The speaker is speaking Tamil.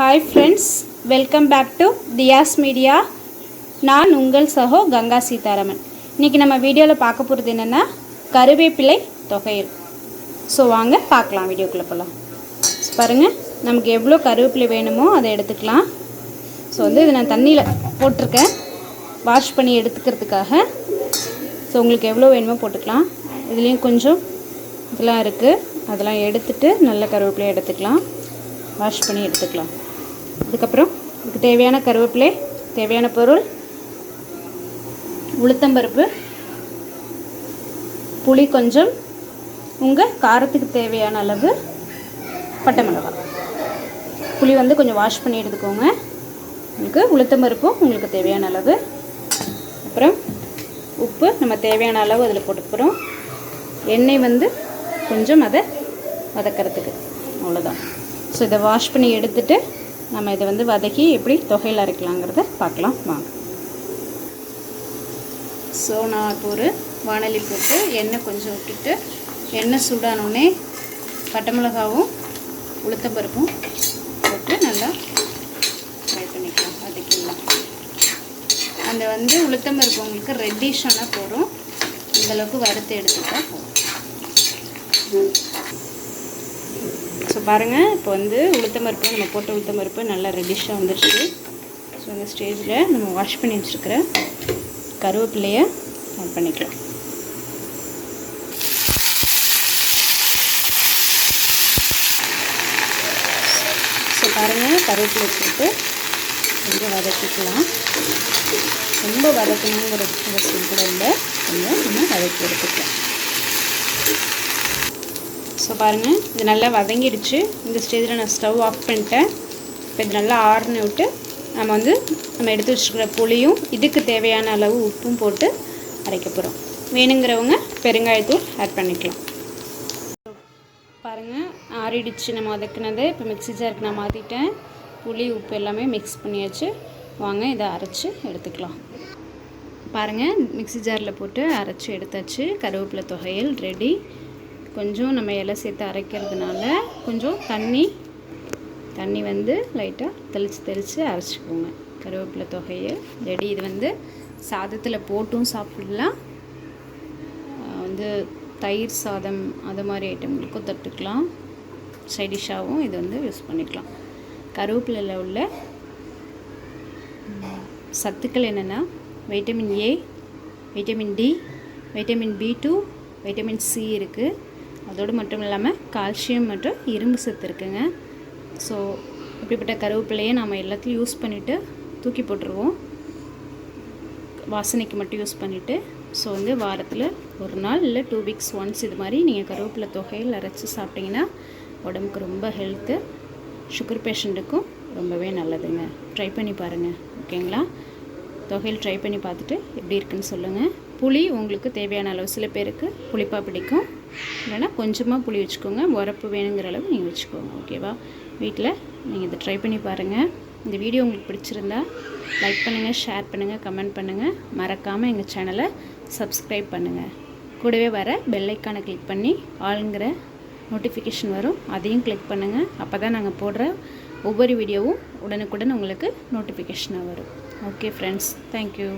Hi friends welcome back to Thiyas media நான் உங்கள் சகோ கங்கா சீதாராமன். இன்றைக்கி நம்ம வீடியோவில் பார்க்க போகிறது என்னென்னா கருவேப்பிலை தொகையல் ஸோ வாங்க பார்க்கலாம் வீடியோக்குள்ளே போகலாம் பாருங்கள் நமக்கு எவ்வளோ கருவேப்பிலை வேணுமோ அதை எடுத்துக்கலாம். ஸோ வந்து இதை நான் தண்ணியில் போட்டிருக்கேன். வாஷ் பண்ணி எடுத்துக்கிறதுக்காக. ஸோ உங்களுக்கு எவ்வளோ வேணுமோ போட்டுக்கலாம். இதுலேயும் கொஞ்சம் இதெல்லாம் இருக்குது அதெல்லாம் எடுத்துகிட்டு நல்ல கருவேப்பிலையை எடுத்துக்கலாம். வாஷ் பண்ணி எடுத்துக்கலாம். அதுக்கப்புறம் இதுக்கு தேவையான கருவேப்பிலை தேவையான பொருள் உளுத்தம்பருப்பு புளி கொஞ்சம் உங்கள் காரத்துக்கு தேவையான அளவு பட்டை மிளகாய். புளி வந்து கொஞ்சம் வாஷ் பண்ணி எடுத்துக்கோங்க. உங்களுக்கு உளுத்தம்பருப்பும் உங்களுக்கு தேவையான அளவு. அப்புறம் உப்பு நம்ம தேவையான அளவு அதில் போட்டுக்கிறோம். எண்ணெய் வந்து கொஞ்சம் அதை வதக்கிறதுக்கு. அவ்வளோதான் ஸோ இதை வாஷ் பண்ணி எடுத்துகிட்டு நம்ம இதை வந்து வதக்கி எப்படி தொகையில் அரைக்கலாங்கிறத பார்க்கலாம் வாங்க ஸோ நான் இப்போ ஒரு வானலி போட்டு எண்ணெய் கொஞ்சம் விட்டுட்டு எண்ணெய் சூடானோடனே பட்டை மிளகாவும் உளுத்தம்பருப்பும் போட்டு நல்லா ஃப்ரை பண்ணிக்கலாம். வதக்கிடலாம் அந்த வந்து உளுத்தம்பருப்பு உங்களுக்கு ரெட்டிஷ் ஆனால் போகிறோம் இந்தளவுக்கு வறுத்து எடுத்துட்டா போதும். ஸோ பாருங்கள் இப்போ வந்து உளுத்தம்பருப்பு நம்ம போட்ட உளுத்தம்பருப்பு நல்லா ரெடிஷாக வந்துருச்சு. ஸோ இந்த ஸ்டேஜில் நம்ம வாஷ் பண்ணி வச்சுருக்கிற கருவேப்பிலையை ஆட் பண்ணிக்கலாம். ஸோ பாருங்கள் கருவேப்பிலை போட்டு கொஞ்சம் வதக்கிக்கலாம். ரொம்ப வதக்கணுங்கிற அவசியம் கூட இல்லை. கொஞ்சம் நம்ம வதக்கி எடுத்துக்கலாம். ஸோ பாருங்கள் இது நல்லா வதங்கிடுச்சு. இந்த ஸ்டேஜில் நான் ஸ்டவ் ஆஃப் பண்ணிட்டேன். இப்போ இது நல்லா ஆறுனு விட்டு நம்ம வந்து நம்ம எடுத்து வச்சுருக்கிற புளியும் இதுக்கு தேவையான அளவு உப்பும் போட்டு அரைக்க போகிறோம் வேணுங்கிறவங்க பெருங்காயத்தூள் ஆட் பண்ணிக்கலாம். பாருங்கள் ஆறிடுச்சு. நம்ம வதக்குனது இப்போ மிக்ஸி ஜாருக்கு நான் மாற்றிட்டேன் புளி உப்பு எல்லாமே மிக்ஸ் பண்ணியாச்சு. வாங்க இதை அரைச்சி எடுத்துக்கலாம். பாருங்கள் மிக்ஸி ஜாரில் போட்டு அரைச்சி எடுத்தாச்சு. கருவேப்பிலை தொகையில் ரெடி கொஞ்சம் நம்ம இலை சேர்த்து அரைக்கிறதுனால கொஞ்சம் தண்ணி தண்ணி வந்து லைட்டாக தெளித்து தெளித்து அரைச்சிக்கோங்க. கருவேப்பிலை தொகையை ரெடி இது வந்து சாதத்தில் போட்டும் சாப்பிடலாம். வந்து தயிர் சாதம் அது மாதிரி ஐட்டங்களுக்கும் தட்டுக்கலாம். சைடிஷாகவும் இது வந்து யூஸ் பண்ணிக்கலாம். கருவேப்பிலையில் உள்ள சத்துக்கள் என்னென்னா vitamin A vitamin D vitamin B two vitamin C இருக்குது அதோடு மட்டும் இல்லாமல் கால்சியம் மற்றும் இரும்பு சத்து இருக்குங்க. ஸோ இப்படிப்பட்ட கருவேப்பிலையை நாம் எல்லாத்தையும் யூஸ் பண்ணிவிட்டு தூக்கி போட்டுருவோம். வாசனைக்கு மட்டும் யூஸ் பண்ணிவிட்டு ஸோ வந்து வாரத்தில் ஒரு நாள் இல்லை டூ வீக்ஸ் ஒன்ஸ் இது மாதிரி நீங்கள் கருவேப்பிலை தொகையில் அரைச்சி சாப்பிட்டிங்கன்னா உடம்புக்கு ரொம்ப ஹெல்த்து சுகர் பேஷண்ட்டுக்கும் ரொம்பவே நல்லதுங்க. ட்ரை பண்ணி பாருங்கள் ஓகேங்களா தொகையில் ட்ரை பண்ணி பார்த்துட்டு எப்படி இருக்குன்னு சொல்லுங்கள் புளி உங்களுக்கு தேவையான அளவு. சில பேருக்கு புளிப்பாக பிடிக்கும். இல்லைனா கொஞ்சமாக புளி வச்சுக்கோங்க. உரப்பு வேணுங்கிற அளவு நீங்கள் வச்சுக்கோங்க. ஓகேவா வீட்டில் நீங்கள் இதை ட்ரை பண்ணி பாருங்கள் இந்த வீடியோ உங்களுக்கு பிடிச்சிருந்தா லைக் பண்ணுங்கள் ஷேர் பண்ணுங்கள் கமெண்ட் பண்ணுங்கள் மறக்காமல் எங்கள் சேனலை சப்ஸ்கிரைப் பண்ணுங்கள் கூடவே வர பெல்லைக்கானை கிளிக் பண்ணி ஆளுங்கிற நோட்டிஃபிகேஷன் வரும். அதையும் கிளிக் பண்ணுங்கள் அப்போ தான் நாங்கள் போடுற ஒவ்வொரு வீடியோவும் உடனுக்குடன் உங்களுக்கு நோட்டிஃபிகேஷனாக வரும். Okay friends thank you